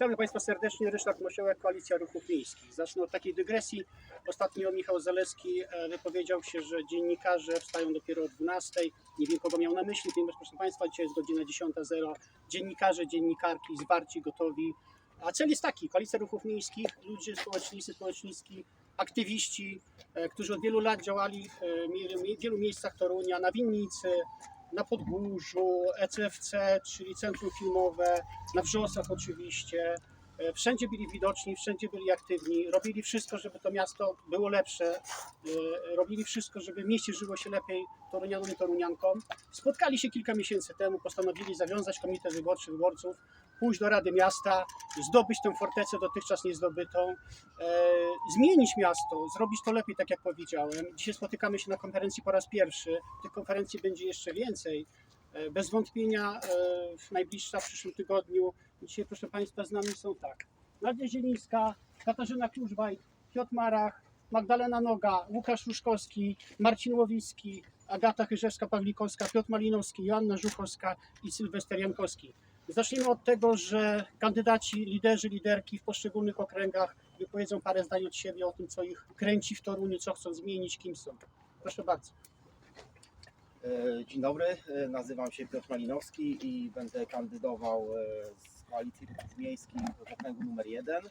Witamy Państwa serdecznie. Ryszard Mosiołek, Koalicja Ruchów Miejskich. Zacznę od takiej dygresji. Ostatnio Michał Zaleski e, wypowiedział się, że dziennikarze wstają dopiero o 12. Nie wiem, kogo miał na myśli, ponieważ proszę Państwa, dzisiaj jest godzina 10.00. Dziennikarze, dziennikarki zwarci, gotowi. A cel jest taki, Koalicja Ruchów Miejskich, ludzie społecznicy, społeczniczki, aktywiści, e, którzy od wielu lat działali e, w wielu miejscach Torunia, na Winnicy, na Podgórzu, ECFC, czyli Centrum Filmowe, na Wrzosach oczywiście. E, Wszędzie byli widoczni, wszędzie byli aktywni, robili wszystko, żeby to miasto było lepsze, e, robili wszystko, żeby w mieście żyło się lepiej Torunianom i Toruniankom. Spotkali się kilka miesięcy temu, postanowili zawiązać komitet wyborczy wyborców, pójść do Rady Miasta, zdobyć tę fortecę dotychczas niezdobytą, e, zmienić miasto, zrobić to lepiej, tak jak powiedziałem. Dzisiaj spotykamy się na konferencji po raz pierwszy, tych konferencji będzie jeszcze więcej. E, Bez wątpienia e, w najbliższa w przyszłym tygodniu. Dzisiaj, proszę Państwa, z nami są tak. Nadia Zielińska, Katarzyna Kluczbaj, Piotr Marach, Magdalena Noga, Łukasz Ruszkowski, Marcin Łowicki, Agata Chyżewska-Pawlikowska, Piotr Malinowski, Joanna Żuchowska i Sylwester Jankowski. Zacznijmy od tego, że kandydaci, liderzy, liderki w poszczególnych okręgach wypowiedzą parę zdań od siebie o tym, co ich kręci w Toruniu, co chcą zmienić, kim są. Proszę bardzo. E, Dzień dobry, e, nazywam się Piotr Malinowski i będę kandydował e, z Koalicji Ruchów Miejskich w okręgu numer 1.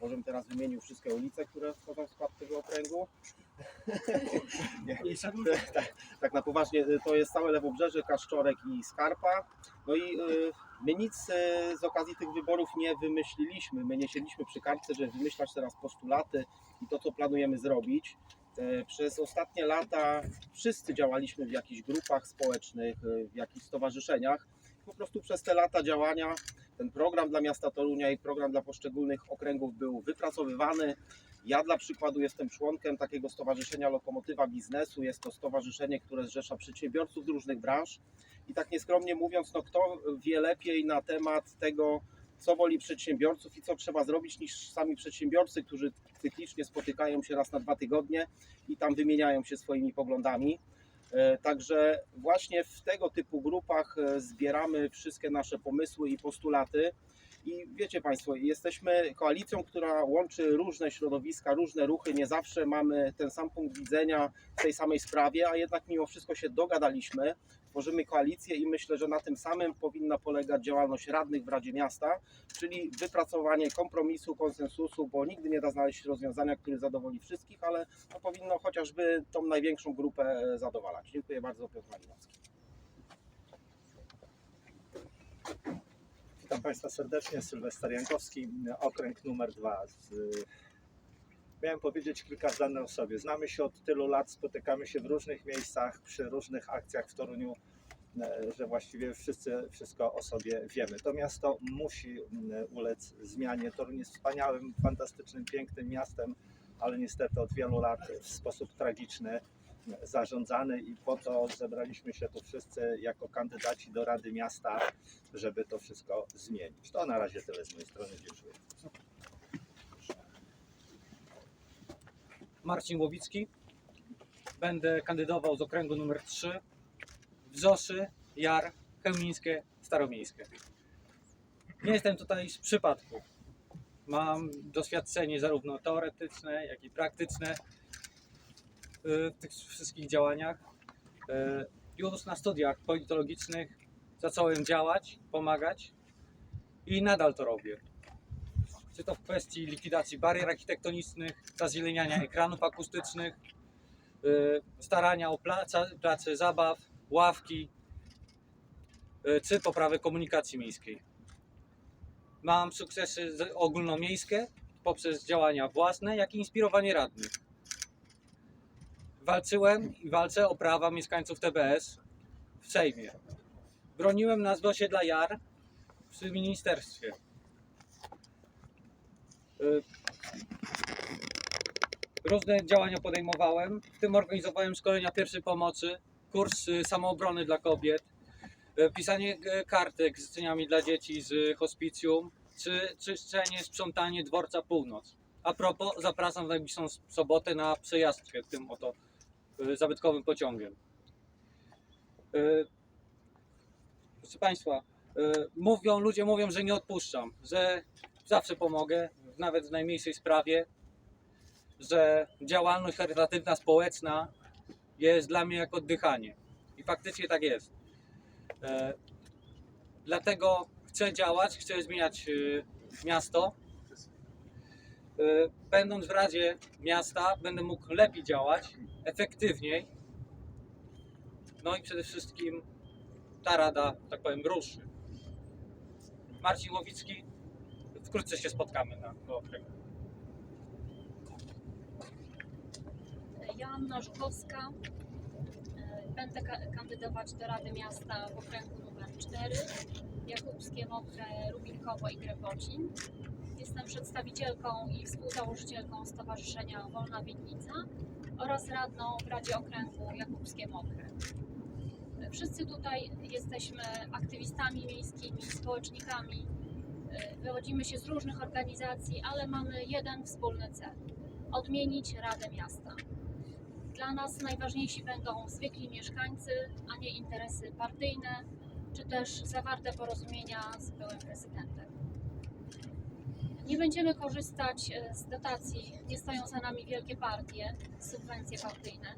Może bym teraz wymienił wszystkie ulice, które wchodzą w skład tego okręgu. Nie, tak, tak na poważnie, e, to jest całe Lewobrzeże, Kaszczorek i Skarpa. No i e, my nic e, z okazji tych wyborów nie wymyśliliśmy. My nie siedliśmy przy kartce, żeby wymyślać teraz postulaty i to, co planujemy zrobić. Przez ostatnie lata wszyscy działaliśmy w jakichś grupach społecznych, w jakichś stowarzyszeniach. Po prostu przez te lata działania ten program dla miasta Torunia i program dla poszczególnych okręgów był wypracowywany. Ja dla przykładu jestem członkiem takiego stowarzyszenia Lokomotywa Biznesu. Jest to stowarzyszenie, które zrzesza przedsiębiorców z różnych branż. I tak nieskromnie mówiąc, no kto wie lepiej na temat tego, co boli przedsiębiorców i co trzeba zrobić niż sami przedsiębiorcy, którzy cyklicznie spotykają się raz na dwa tygodnie i tam wymieniają się swoimi poglądami. E, Także właśnie w tego typu grupach e, zbieramy wszystkie nasze pomysły i postulaty. I wiecie Państwo, jesteśmy koalicją, która łączy różne środowiska, różne ruchy. Nie zawsze mamy ten sam punkt widzenia w tej samej sprawie, a jednak mimo wszystko się dogadaliśmy. Tworzymy koalicję i myślę, że na tym samym powinna polegać działalność radnych w Radzie Miasta, czyli wypracowanie kompromisu, konsensusu, bo nigdy nie da znaleźć rozwiązania, które zadowoli wszystkich, ale to powinno chociażby tą największą grupę e, zadowalać. Dziękuję bardzo, Piotr Malinowski. Witam Państwa serdecznie, Sylwester Jankowski, okręg numer dwa. Miałem powiedzieć kilka zdań o sobie. Znamy się od tylu lat, spotykamy się w różnych miejscach, przy różnych akcjach w Toruniu, e, że właściwie wszyscy wszystko o sobie wiemy. To miasto musi mm, ulec zmianie. Toruń jest wspaniałym, fantastycznym, pięknym miastem, ale niestety od wielu lat w sposób tragiczny zarządzany i po to zebraliśmy się tu wszyscy jako kandydaci do Rady Miasta, żeby to wszystko zmienić. To na razie tyle z mojej strony. Dziękuję. Marcin Łowicki. Będę kandydował z okręgu numer 3. Wrzosy, Jar, Chełmińskie, Staromiejskie. Nie jestem tutaj z przypadku. Mam doświadczenie zarówno teoretyczne, jak i praktyczne w tych wszystkich działaniach. Y, Już na studiach politologicznych zacząłem działać, pomagać i nadal to robię czy to w kwestii likwidacji barier architektonicznych, zazieleniania ekranów akustycznych, y, starania o placa, place zabaw, ławki, y, czy poprawę komunikacji miejskiej. Mam sukcesy ogólnomiejskie poprzez działania własne, jak i inspirowanie radnych. Walczyłem i walczę o prawa mieszkańców TBS w Sejmie. Broniłem do osiedla JAR przy ministerstwie. Y, Różne działania podejmowałem, w tym organizowałem szkolenia pierwszej pomocy, kurs y, samoobrony dla kobiet, y, pisanie kartek z życzeniami dla dzieci z hospicjum, czy czyszczenie, sprzątanie dworca północ. A propos, zapraszam w najbliższą sobotę na przejażdżkę tym oto zabytkowym pociągiem. Y, Proszę Państwa, Y, Mówią, ludzie mówią, że nie odpuszczam, że zawsze pomogę, nawet w najmniejszej sprawie, że działalność charytatywna, społeczna jest dla mnie jak oddychanie. I faktycznie tak jest. Dlatego chcę działać, chcę zmieniać y, miasto. Y, Będąc w Radzie Miasta, będę mógł lepiej działać, efektywniej. No i przede wszystkim ta rada, tak powiem, ruszy. Marcin Łowicki, wkrótce się spotkamy na okręgu. Joanna Żukowska. E, Będę ka- kandydować do Rady Miasta w okręgu numer 4, Jakubskie, Mokre, Rubinkowo i Grepocin. Jestem przedstawicielką i współzałożycielką Stowarzyszenia Wolna Winnica oraz radną w Radzie Okręgu Jakubskie Mokre. E, Wszyscy tutaj jesteśmy aktywistami miejskimi, społecznikami. Wychodzimy się z różnych organizacji, ale mamy jeden wspólny cel odmienić Radę Miasta. Dla nas najważniejsi będą zwykli mieszkańcy, a nie interesy partyjne, czy też zawarte porozumienia z byłym prezydentem. Nie będziemy korzystać e, z dotacji, nie stoją za nami wielkie partie, subwencje partyjne.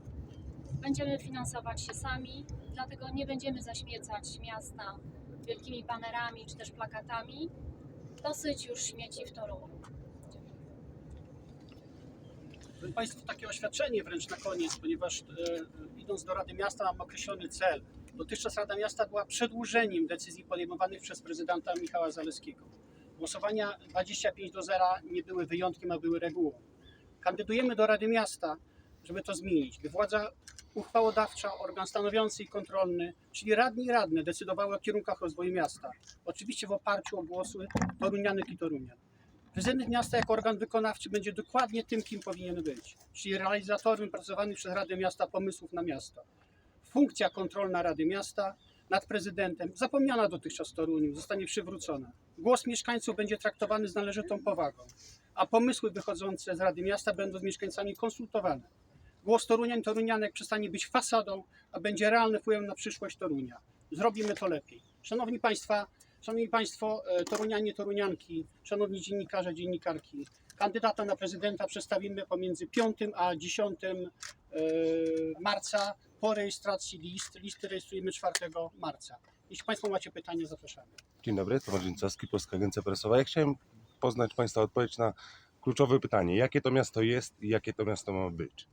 Będziemy finansować się sami, dlatego nie będziemy zaśmiecać miasta wielkimi banerami czy też plakatami. Dosyć już śmieci w Toruniu. Proszę Państwa, takie oświadczenie wręcz na koniec, ponieważ e, idąc do Rady Miasta mam określony cel. Dotychczas Rada Miasta była przedłużeniem decyzji podejmowanych przez prezydenta Michała Zaleskiego. Głosowania 25 do 0 nie były wyjątkiem, a były regułą. Kandydujemy do Rady Miasta, żeby to zmienić, by władza uchwałodawcza, organ stanowiący i kontrolny, czyli radni i radne decydowały o kierunkach rozwoju miasta. Oczywiście w oparciu o głosy torunianek i torunian. Prezydent miasta jako organ wykonawczy będzie dokładnie tym, kim powinien być, czyli realizatorem pracowanych przez Radę Miasta pomysłów na miasto. Funkcja kontrolna Rady Miasta nad prezydentem, zapomniana dotychczas w Toruniu, zostanie przywrócona. Głos mieszkańców będzie traktowany z należytą powagą, a pomysły wychodzące z Rady Miasta będą z mieszkańcami konsultowane. Głos Torunian Torunianek przestanie być fasadą, a będzie realny wpływem na przyszłość Torunia. Zrobimy to lepiej. Szanowni Państwa, Szanowni Państwo, e, Torunianie, Torunianki, Szanowni Dziennikarze, Dziennikarki, kandydata na prezydenta przedstawimy pomiędzy 5 a 10 e, marca po rejestracji list. Listy rejestrujemy 4 marca. Jeśli Państwo macie pytania, zapraszamy. Dzień dobry, Tomasz Dzięcowski, Polska Agencja Prasowa. Ja chciałem poznać Państwa odpowiedź na kluczowe pytanie. Jakie to miasto jest i jakie to miasto ma być?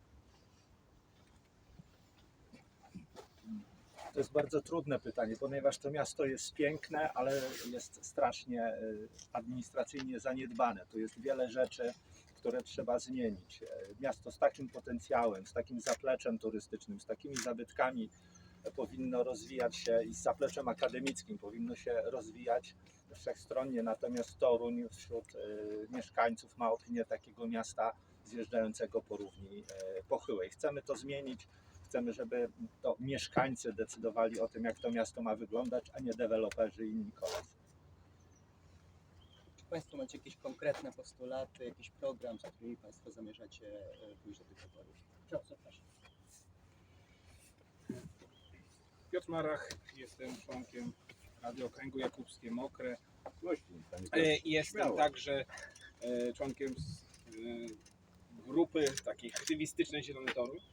To jest bardzo trudne pytanie, ponieważ to miasto jest piękne, ale jest strasznie y, administracyjnie zaniedbane. Tu jest wiele rzeczy, które trzeba zmienić. E, Miasto z takim potencjałem, z takim zapleczem turystycznym, z takimi zabytkami e, powinno rozwijać się i z zapleczem akademickim powinno się rozwijać wszechstronnie. Natomiast Toruń wśród mieszkańców ma opinię takiego miasta zjeżdżającego po równi e, pochyłej. Chcemy to zmienić. Chcemy, żeby to mieszkańcy decydowali o tym, jak to miasto ma wyglądać, a nie deweloperzy i inni koledzy. Czy Państwo macie jakieś konkretne postulaty, jakiś program, za którymi Państwo zamierzacie e, pójść do tych wyborów? Proszę, zapraszam. Piotr Marach, jestem członkiem Rady Okręgu Jakubskie Mokre. E, i Jestem także e, członkiem z, grupy takiej aktywistycznej Zielony Toruń.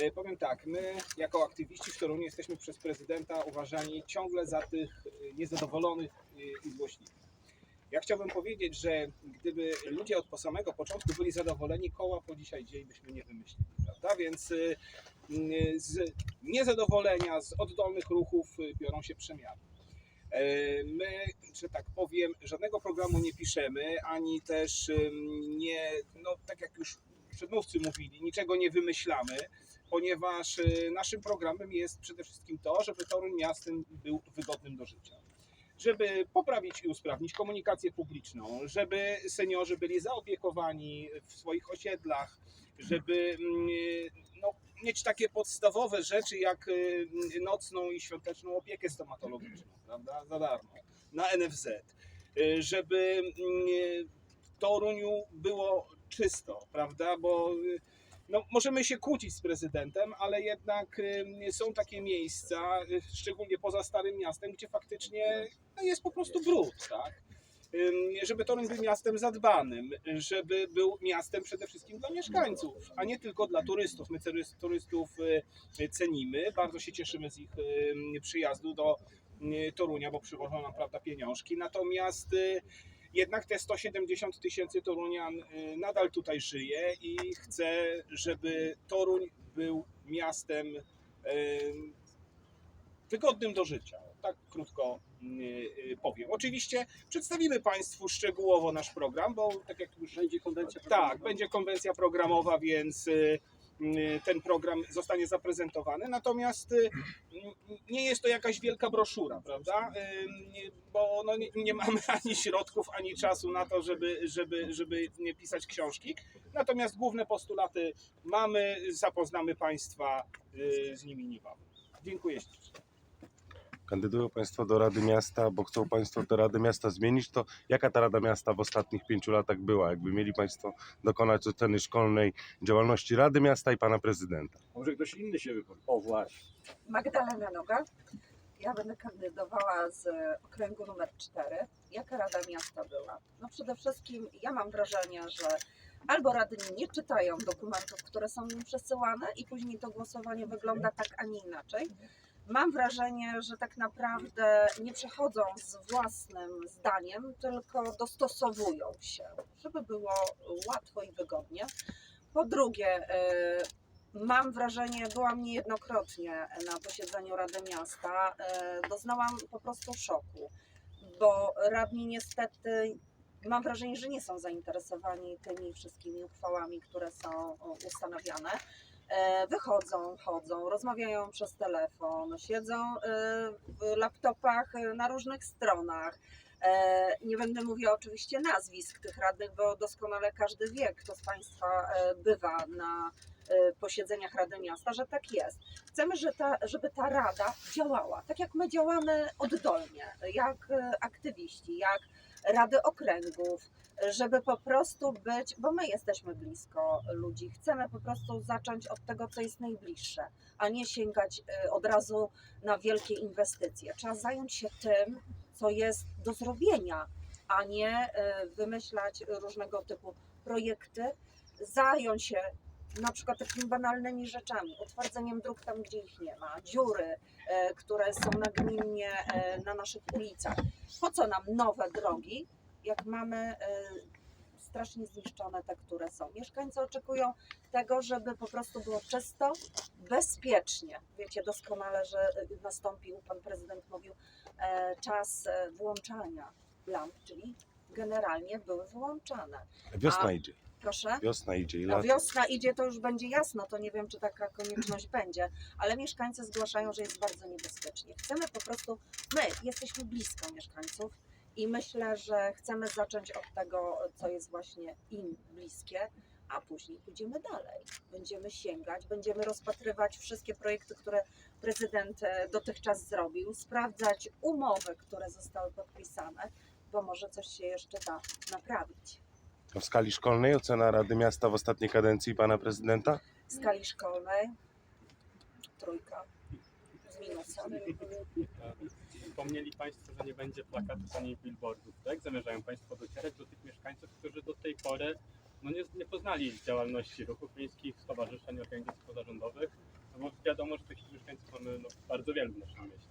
E, Powiem tak, my jako aktywiści w Toruniu jesteśmy przez prezydenta uważani ciągle za tych e, niezadowolonych e, i złośliwych. Ja chciałbym powiedzieć, że gdyby ludzie od samego początku byli zadowoleni, koła po dzisiaj dzień byśmy nie wymyślili, prawda? Więc e, m, z niezadowolenia, z oddolnych ruchów biorą się przemiany. My, że tak powiem, żadnego programu nie piszemy, ani też nie, no tak jak już przedmówcy mówili, niczego nie wymyślamy, ponieważ y, naszym programem jest przede wszystkim to, żeby Toruń miastem był wygodnym do życia. Żeby poprawić i usprawnić komunikację publiczną, żeby seniorzy byli zaopiekowani w swoich osiedlach, żeby mm, no, mieć takie podstawowe rzeczy jak y, nocną i świąteczną opiekę stomatologiczną, prawda, za darmo, na NFZ, Y, żeby mm, w Toruniu było czysto, prawda, bo no, możemy się kłócić z prezydentem, ale jednak ym, są takie miejsca, y, szczególnie poza Starym Miastem, gdzie faktycznie no, jest po prostu brud, tak? Ym, Żeby Toruń był miastem zadbanym, żeby był miastem przede wszystkim dla mieszkańców, a nie tylko dla turystów. My turys- turystów y, cenimy, bardzo się cieszymy z ich przyjazdu do y, Torunia, bo przywożą nam prawda, pieniążki. Natomiast y, jednak te 170 tysięcy Torunian y, nadal tutaj żyje i chce, żeby Toruń był miastem y, wygodnym do życia. Tak krótko y, powiem. Oczywiście przedstawimy Państwu szczegółowo nasz program, bo tak jak już Będzie konwencja tak, programowa. będzie konwencja programowa, więc ten program zostanie zaprezentowany. Natomiast y, nie jest to jakaś wielka broszura, prawda? Y, Bo no nie, nie mamy ani środków, ani czasu na to, żeby, żeby, żeby pisać książki. Natomiast główne postulaty mamy, zapoznamy Państwa y, z nimi niebawem. Dziękuję ślicznie. Kandydują Państwo do Rady Miasta, bo chcą Państwo tę Radę Miasta zmienić, to jaka ta Rada Miasta w ostatnich pięciu latach była? Jakby mieli Państwo dokonać oceny szkolnej działalności Rady Miasta i Pana Prezydenta. Może ktoś inny się wypowie. O właśnie. Magdalena Noga. Ja będę kandydowała z okręgu numer 4. Jaka Rada Miasta była? No przede wszystkim ja mam wrażenie, że albo radni nie czytają dokumentów, które są im przesyłane i później to głosowanie wygląda tak, a nie inaczej. Mam wrażenie, że tak naprawdę nie przechodzą z własnym zdaniem, tylko dostosowują się, żeby było łatwo i wygodnie. Po drugie, y, mam wrażenie, byłam niejednokrotnie na posiedzeniu Rady Miasta, e, doznałam po prostu szoku, bo radni niestety, mam wrażenie, że nie są zainteresowani tymi wszystkimi uchwałami, które są ustanawiane. E, Wychodzą, chodzą, rozmawiają przez telefon, siedzą e, w laptopach e, na różnych stronach. Nie będę mówiła oczywiście nazwisk tych radnych, bo doskonale każdy wie, kto z Państwa bywa na posiedzeniach Rady Miasta, że tak jest. Chcemy, że ta, żeby ta Rada działała, tak jak my działamy oddolnie, jak aktywiści, jak Rady Okręgów, żeby po prostu być, bo my jesteśmy blisko ludzi, chcemy po prostu zacząć od tego, co jest najbliższe, a nie sięgać e, od razu na wielkie inwestycje. Trzeba zająć się tym, co jest do zrobienia, a nie e, wymyślać różnego typu projekty, zająć się na przykład takimi banalnymi rzeczami, utwardzeniem dróg tam, gdzie ich nie ma, dziury, e, które są nagminnie na naszych ulicach. Po co nam nowe drogi, jak mamy e, strasznie zniszczone te, które są? Mieszkańcy oczekują tego, żeby po prostu było czysto, bezpiecznie. Wiecie doskonale, że e, nastąpił, pan prezydent mówił, e, czas włączania lamp, czyli generalnie były wyłączane. Wiosna A- idzie, Proszę? wiosna idzie i lato. wiosna idzie, to już będzie jasno, to nie wiem, czy taka konieczność będzie, ale mieszkańcy zgłaszają, że jest bardzo niebezpiecznie. Chcemy po prostu, my jesteśmy blisko mieszkańców i myślę, że chcemy zacząć od tego, co jest właśnie im bliskie, a później pójdziemy dalej. Będziemy sięgać, będziemy rozpatrywać wszystkie projekty, które prezydent e, dotychczas zrobił, sprawdzać umowy, które zostały podpisane, bo może coś się jeszcze da naprawić. W skali szkolnej ocena Rady Miasta w ostatniej kadencji Pana Prezydenta? w skali szkolnej. Trójka z minusem. Wspomnieli Państwo, że nie będzie plakatów ani billboardów, tak? Zamierzają Państwo docierać do tych mieszkańców, którzy do tej pory no nie, nie poznali działalności ruchów miejskich, stowarzyszeń, organizacji pozarządowych, no bo wiadomo, że takich mieszkańców mamy no, bardzo wielu w naszym mieście.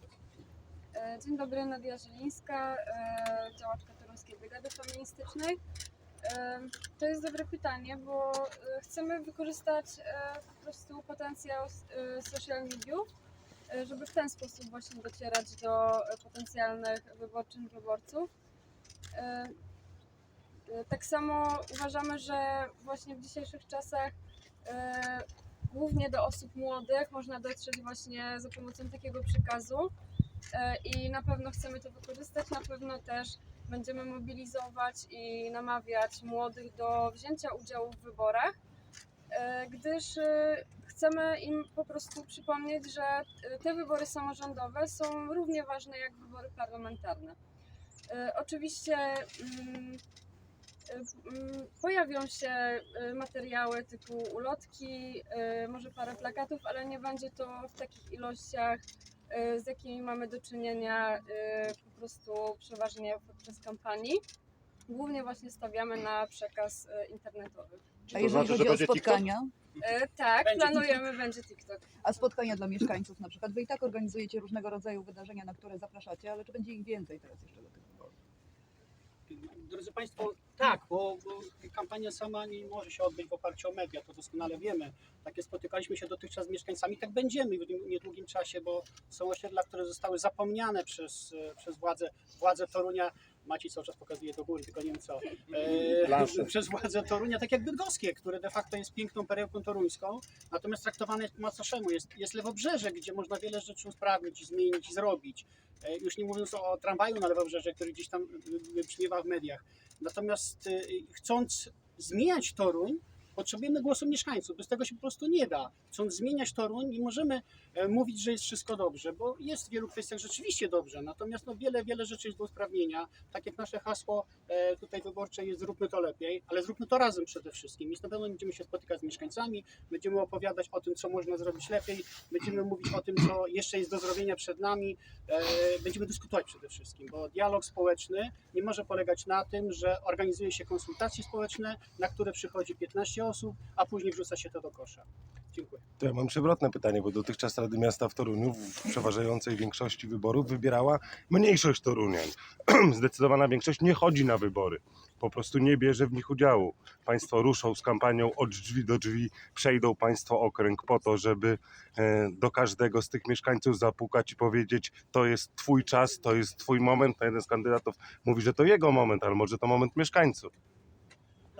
E, Dzień dobry, Nadia Zielińska, e, działaczka Toruńskiej Brygady Feministycznej. E, To jest dobre pytanie, bo chcemy wykorzystać po prostu potencjał social mediów, żeby w ten sposób właśnie docierać do e, potencjalnych wyborczych wyborców. E, e, Tak samo uważamy, że właśnie w dzisiejszych czasach e, głównie do osób młodych można dotrzeć właśnie za pomocą takiego przekazu. E, i na pewno chcemy to wykorzystać. Na pewno też będziemy mobilizować i namawiać młodych do wzięcia udziału w wyborach, e, gdyż e, chcemy im po prostu przypomnieć, że e, te wybory samorządowe są równie ważne jak wybory parlamentarne. E, Oczywiście mm, e, mm, pojawią się materiały typu ulotki, może parę plakatów, ale nie będzie to w takich ilościach, z jakimi mamy do czynienia po prostu przeważnie podczas kampanii. Głównie właśnie stawiamy na przekaz internetowy. A jeżeli chodzi o spotkania, Y, Tak, Będzie planujemy, będzie TikTok. a spotkania dla mieszkańców na przykład, wy i tak organizujecie różnego rodzaju wydarzenia, na które zapraszacie, ale czy będzie ich więcej teraz jeszcze do tych wyborów? Drodzy Państwo, tak, bo, bo kampania sama nie może się odbyć w oparciu o media, to doskonale wiemy. Takie spotykaliśmy się dotychczas z mieszkańcami, tak będziemy w nie- niedługim czasie, bo są osiedla, które zostały zapomniane przez, e, przez władze, władze Torunia. Maciej cały czas pokazuje do góry, tylko nie wiem co. E, przez władze Torunia, tak jak Bydgoskie, które de facto jest piękną perełką toruńską, natomiast traktowane jest po macoszemu. Jest, jest Lewobrzeże, gdzie można wiele rzeczy usprawnić, zmienić i zrobić. E, Już nie mówiąc o tramwaju na Lewobrzeże, który gdzieś tam wybrzmiewa w mediach. Natomiast y, chcąc zmieniać Toruń, potrzebujemy głosu mieszkańców. Bez tego się po prostu nie da. Chcąc zmieniać Toruń, nie możemy e, mówić, że jest wszystko dobrze, bo jest w wielu kwestiach rzeczywiście dobrze. Natomiast no, wiele, wiele rzeczy jest do usprawnienia. Tak jak nasze hasło e, tutaj wyborcze jest zróbmy to lepiej, ale zróbmy to razem przede wszystkim. Więc na pewno będziemy się spotykać z mieszkańcami, będziemy opowiadać o tym, co można zrobić lepiej, będziemy mówić o tym, co jeszcze jest do zrobienia przed nami, e, będziemy dyskutować przede wszystkim, bo dialog społeczny nie może polegać na tym, że organizuje się konsultacje społeczne, na które przychodzi 15 osób, a później wrzuca się to do kosza. Dziękuję. To ja mam przewrotne pytanie, bo dotychczas Rady Miasta w Toruniu w przeważającej większości wyborów wybierała mniejszość Torunian. Zdecydowana większość nie chodzi na wybory. Po prostu nie bierze w nich udziału. Państwo ruszą z kampanią od drzwi do drzwi, przejdą Państwo okręg po to, żeby e, do każdego z tych mieszkańców zapukać i powiedzieć, to jest Twój czas, to jest Twój moment. A jeden z kandydatów mówi, że to jego moment, ale może to moment mieszkańców.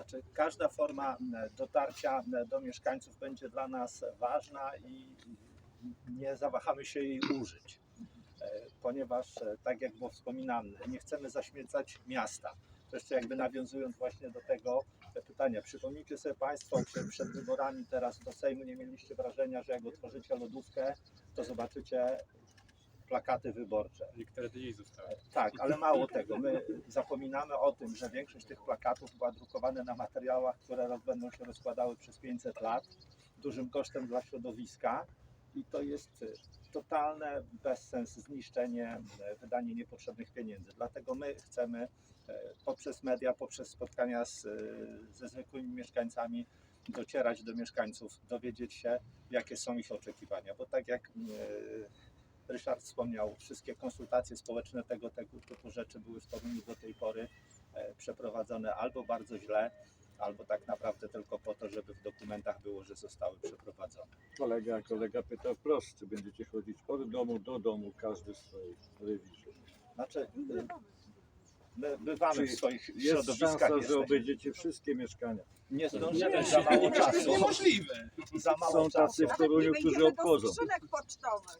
Znaczy, każda forma dotarcia do mieszkańców będzie dla nas ważna i nie zawahamy się jej użyć, E, ponieważ, e, tak jak było wspominane, nie chcemy zaśmiecać miasta. To jeszcze jakby nawiązując właśnie do tego pytania. Przypomnijcie sobie Państwo, czy przed wyborami teraz do Sejmu nie mieliście wrażenia, że jak otworzycie lodówkę, to zobaczycie plakaty wyborcze. Niektóre dni zostały. Tak, ale mało tego. My zapominamy o tym, że większość tych plakatów była drukowana na materiałach, które będą się rozkładały przez 500 lat, dużym kosztem dla środowiska i to jest y, totalne bezsens, zniszczenie, y, wydanie niepotrzebnych pieniędzy. Dlatego my chcemy y, poprzez media, poprzez spotkania z, ze zwykłymi mieszkańcami docierać do mieszkańców, dowiedzieć się, jakie są ich oczekiwania, bo tak jak Ryszard wspomniał, wszystkie konsultacje społeczne tego, tego typu rzeczy były w Toruniu do tej pory e, przeprowadzone albo bardzo źle, albo tak naprawdę tylko po to, żeby w dokumentach było, że zostały przeprowadzone. Kolega, kolega pyta wprost, czy będziecie chodzić od domu do domu, każdy w swojej rewirze. Znaczy, y, my bywamy Czy w swoich Jest środowiskach. szansa, że jesteśmy. obejdziecie wszystkie mieszkania. Nie zdążymy, za mało czasu. To jest niemożliwe. Za mało Są czasu. tacy w Toruniu, którzy obchodzą. skrzynek pocztowych.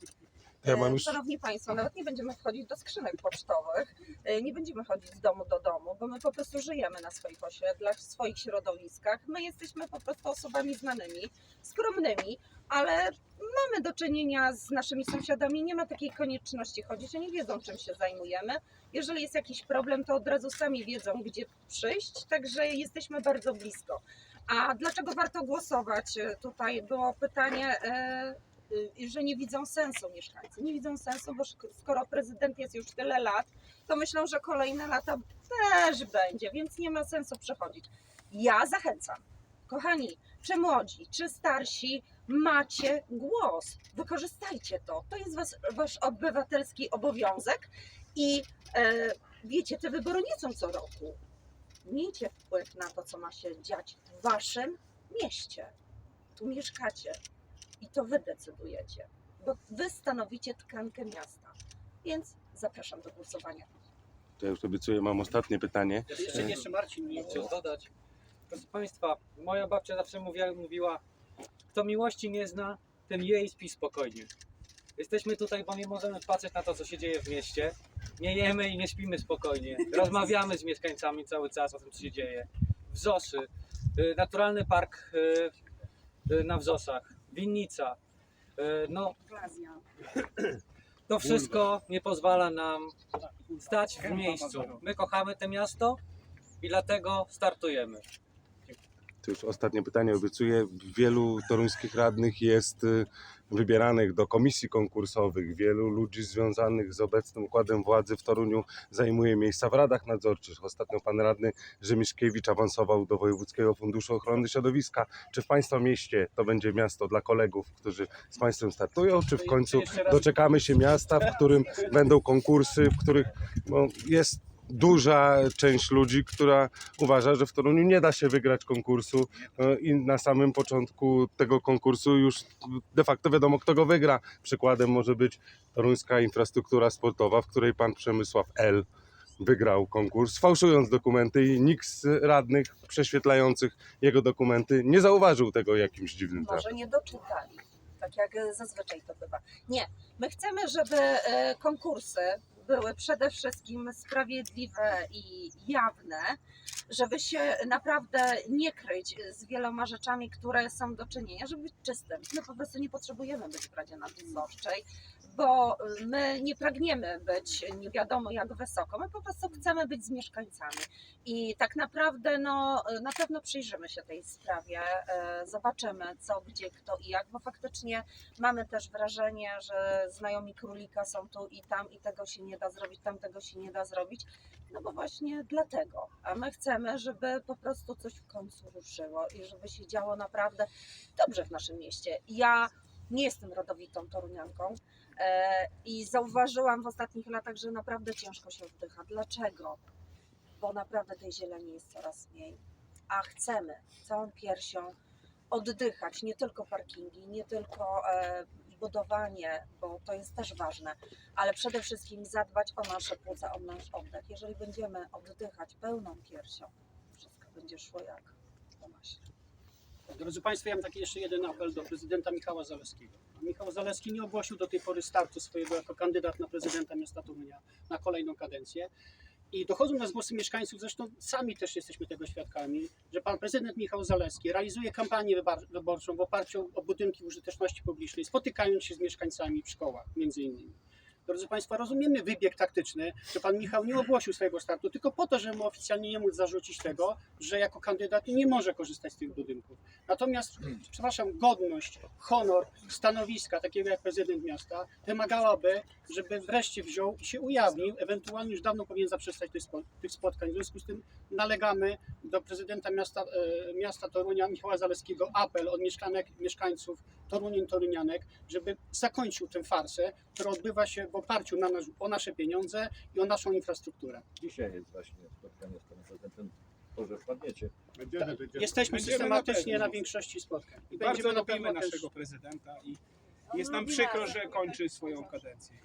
Ja mam E, już Szanowni Państwo, nawet nie będziemy wchodzić do skrzynek pocztowych, e, nie będziemy chodzić z domu do domu, bo my po prostu żyjemy na swoich osiedlach, w swoich środowiskach. My jesteśmy po prostu osobami znanymi, skromnymi, ale mamy do czynienia z naszymi sąsiadami. Nie ma takiej konieczności chodzić, oni wiedzą, czym się zajmujemy. Jeżeli jest jakiś problem, to od razu sami wiedzą, gdzie przyjść, także jesteśmy bardzo blisko. A dlaczego warto głosować? E, Tutaj było pytanie. Y, że nie widzą sensu mieszkańcy. Nie widzą sensu, bo skoro prezydent jest już tyle lat, to myślą, że kolejne lata też będzie, więc nie ma sensu przechodzić. Ja zachęcam. Kochani, czy młodzi, czy starsi, macie głos. Wykorzystajcie to. To jest was, wasz obywatelski obowiązek i e, wiecie, te wybory nie są co roku. Miejcie wpływ na to, co ma się dziać w waszym mieście. Tu mieszkacie i to wy decydujecie, bo wy stanowicie tkankę miasta. Więc zapraszam do głosowania. to ja już obiecuję, mam ostatnie pytanie. Jeszcze, jeszcze Marcin mi Chcę dodać. Proszę Państwa, moja babcia zawsze mówiła, mówiła, kto miłości nie zna, ten jej śpi spokojnie. Jesteśmy tutaj, bo nie możemy patrzeć na to, co się dzieje w mieście. Nie jemy i nie śpimy spokojnie. Rozmawiamy z mieszkańcami cały czas o tym, co się dzieje. Wzoszy, y, naturalny park y, y, na Wzoszach, winnica. Y, No, to wszystko nie pozwala nam stać w miejscu. My kochamy to miasto i dlatego startujemy. To już ostatnie pytanie obiecuję. Wielu toruńskich radnych jest y, wybieranych do komisji konkursowych. Wielu ludzi związanych z obecnym układem władzy w Toruniu zajmuje miejsca w radach nadzorczych. Ostatnio pan radny Rzemiszkiewicz awansował do Wojewódzkiego Funduszu Ochrony Środowiska. Czy w państwa mieście to będzie miasto dla kolegów, którzy z państwem startują, czy w końcu doczekamy się miasta, w którym będą konkursy, w których no, jest duża część ludzi, która uważa, że w Toruniu nie da się wygrać konkursu e, i na samym początku tego konkursu już de facto wiadomo, kto go wygra. Przykładem może być toruńska infrastruktura sportowa, w której pan Przemysław L. wygrał konkurs, fałszując dokumenty i nikt z radnych prześwietlających jego dokumenty nie zauważył tego jakimś dziwnym trafem. Może nie doczytali, tak jak zazwyczaj to bywa. Nie, my chcemy, żeby e, konkursy były przede wszystkim sprawiedliwe i jawne, żeby się naprawdę nie kryć z wieloma rzeczami, które są do czynienia, żeby być czystym. My po prostu nie potrzebujemy być w Radzie Nadzorczej, bo my nie pragniemy być nie wiadomo jak wysoko, my po prostu chcemy być z mieszkańcami. I tak naprawdę no, na pewno przyjrzymy się tej sprawie, e, zobaczymy co, gdzie, kto i jak, bo faktycznie mamy też wrażenie, że znajomi królika są tu i tam i tego się nie da zrobić, tamtego się nie da zrobić, no bo właśnie dlatego. A my chcemy, żeby po prostu coś w końcu ruszyło i żeby się działo naprawdę dobrze w naszym mieście. Ja nie jestem rodowitą torunianką e, i zauważyłam w ostatnich latach, że naprawdę ciężko się oddycha. Dlaczego? Bo naprawdę tej zieleni jest coraz mniej, a chcemy całą piersią oddychać, nie tylko parkingi, nie tylko e, budowanie, bo to jest też ważne, ale przede wszystkim zadbać o nasze płuca, o nasz oddech. Jeżeli będziemy oddychać pełną piersią, wszystko będzie szło jak po maśle. Drodzy Państwo, ja mam taki jeszcze jeden apel do prezydenta Michała Zaleskiego. Michał Zaleski nie ogłosił do tej pory startu swojego jako kandydat na prezydenta miasta Torunia na kolejną kadencję. I dochodzą nas głosy mieszkańców, zresztą sami też jesteśmy tego świadkami, że pan prezydent Michał Zaleski realizuje kampanię wyborczą w oparciu o budynki użyteczności publicznej, spotykając się z mieszkańcami w szkołach między innymi. Drodzy Państwo, rozumiemy wybieg taktyczny, że pan Michał nie ogłosił swojego startu tylko po to, żeby mu oficjalnie nie móc zarzucić tego, że jako kandydat nie może korzystać z tych budynków. Natomiast, przepraszam, godność, honor stanowiska takiego jak prezydent miasta wymagałaby, żeby wreszcie wziął i się ujawnił, ewentualnie już dawno powinien zaprzestać tych, spo, tych spotkań. W związku z tym nalegamy do prezydenta miasta, e, miasta Torunia, Michała Zaleskiego, apel od mieszkanek, mieszkańców Torunien, Torunianek, żeby zakończył tę farsę, która odbywa się oparciu na nasz, o nasze pieniądze i o naszą infrastrukturę. Dzisiaj jest właśnie spotkanie z panem prezydentem. Może wpadniecie. Będziemy, będziemy. Jesteśmy Będziemy systematycznie pewno. na większości spotkań. I bardzo będziemy na lubimy pewno też- naszego prezydenta i jest nam przykro, że kończy swoją kadencję.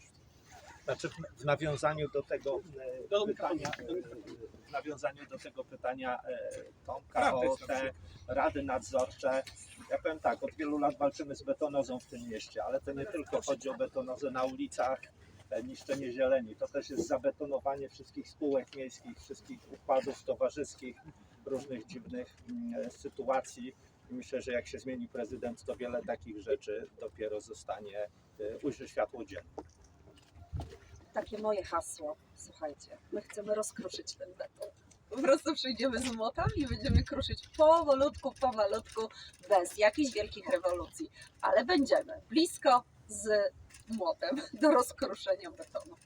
Znaczy w- nawiązaniu do tego e, Do pytania, e, w nawiązaniu do tego pytania e, Tomka o na te rady nadzorcze. Ja powiem tak, od wielu lat walczymy z betonozą w tym mieście, ale to nie tylko chodzi o betonozę na ulicach, niszczenie zieleni. To też jest zabetonowanie wszystkich spółek miejskich, wszystkich układów towarzyskich, różnych dziwnych mm, e, sytuacji. Myślę, że jak się zmieni prezydent, to wiele takich rzeczy dopiero zostanie, e, ujrzy światło dzienne. Takie moje hasło. Słuchajcie, my chcemy rozkruszyć ten beton. Po prostu przyjdziemy z młotami i będziemy kruszyć powolutku, pomalutku, bez jakichś wielkich rewolucji. Ale będziemy blisko z młotem do rozkruszenia betonu.